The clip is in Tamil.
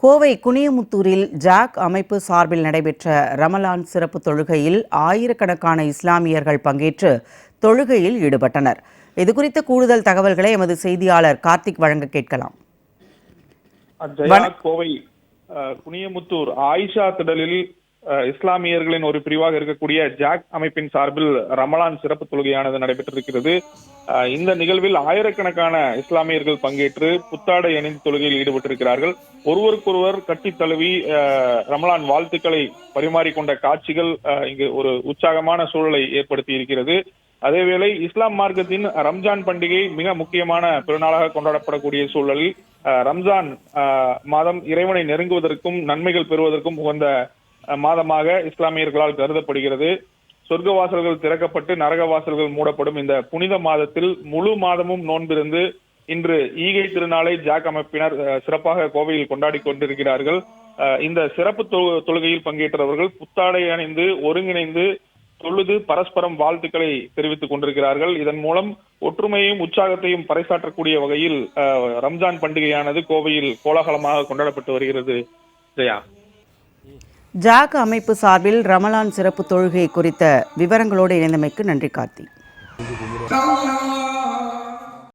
கோவை குனியமுத்தூரில் ஜாக் அமைப்பு சார்பில் நடைபெற்ற ரமலான் சிறப்பு தொழுகையில் ஆயிரக்கணக்கான இஸ்லாமியர்கள் பங்கேற்று தொழுகையில் ஈடுபட்டனர். இதுகுறித்த கூடுதல் தகவல்களை எமது செய்தியாளர் கார்த்திக் வழங்க கேட்கலாம். கோவை குனியமுத்தூர் ஆயிஷா திடலில் இஸ்லாமியர்களின் ஒரு பிரிவாக இருக்கக்கூடிய ஜாக் அமைப்பின் சார்பில் ரமலான் சிறப்பு தொழுகையானது நடைபெற்றிருக்கிறது. இந்த நிகழ்வில் ஆயிரக்கணக்கான இஸ்லாமியர்கள் பங்கேற்று புத்தாடை அணிந்து தொழுகையில் ஈடுபட்டிருக்கிறார்கள். ஒருவருக்கொருவர் கட்டி தழுவி அஹ், ரமலான் வாழ்த்துக்களை பரிமாறிக்கொண்ட காட்சிகள் அஹ், இங்கு ஒரு உற்சாகமான சூழலை ஏற்படுத்தி இருக்கிறது அதேவேளை இஸ்லாம் மார்க்கத்தின் ரம்ஜான் பண்டிகை மிக முக்கியமான பெருநாளாக கொண்டாடப்படக்கூடிய சூழலில் அஹ், ரம்ஜான் மாதம் இறைவனை நெருங்குவதற்கும் நன்மைகள் பெறுவதற்கும் உகந்த மாதமாக இஸ்லாமியர்களால் கருதப்படுகிறது. சொர்க்க வாசல்கள் திறக்கப்பட்டு நரக வாசல்கள் மூடப்படும். இந்த புனித மாதத்தில் முழு மாதமும் நோன்பிருந்து இன்று ஈகை திருநாளை ஜாக் அமைப்பினர் சிறப்பாக கோவையில் கொண்டாடி கொண்டிருக்கிறார்கள். இந்த சிறப்பு தொழு- தொழுகையில் பங்கேற்றவர்கள் புத்தாடை அணிந்து ஒருங்கிணைந்து தொழுது பரஸ்பரம் வாழ்த்துக்களை தெரிவித்துக் கொண்டிருக்கிறார்கள். இதன் மூலம் ஒற்றுமையையும் உற்சாகத்தையும் பறைசாற்றக்கூடிய வகையில் ரம்ஜான் பண்டிகையானது கோவையில் கோலாகலமாக கொண்டாடப்பட்டு வருகிறது. ஜெயா. ஜாக் அமைப்பு சார்பில் ரமலான் சிறப்பு தொழுகை குறித்த விவரங்களோடு இணைந்தமைக்கு நன்றி கார்த்தி.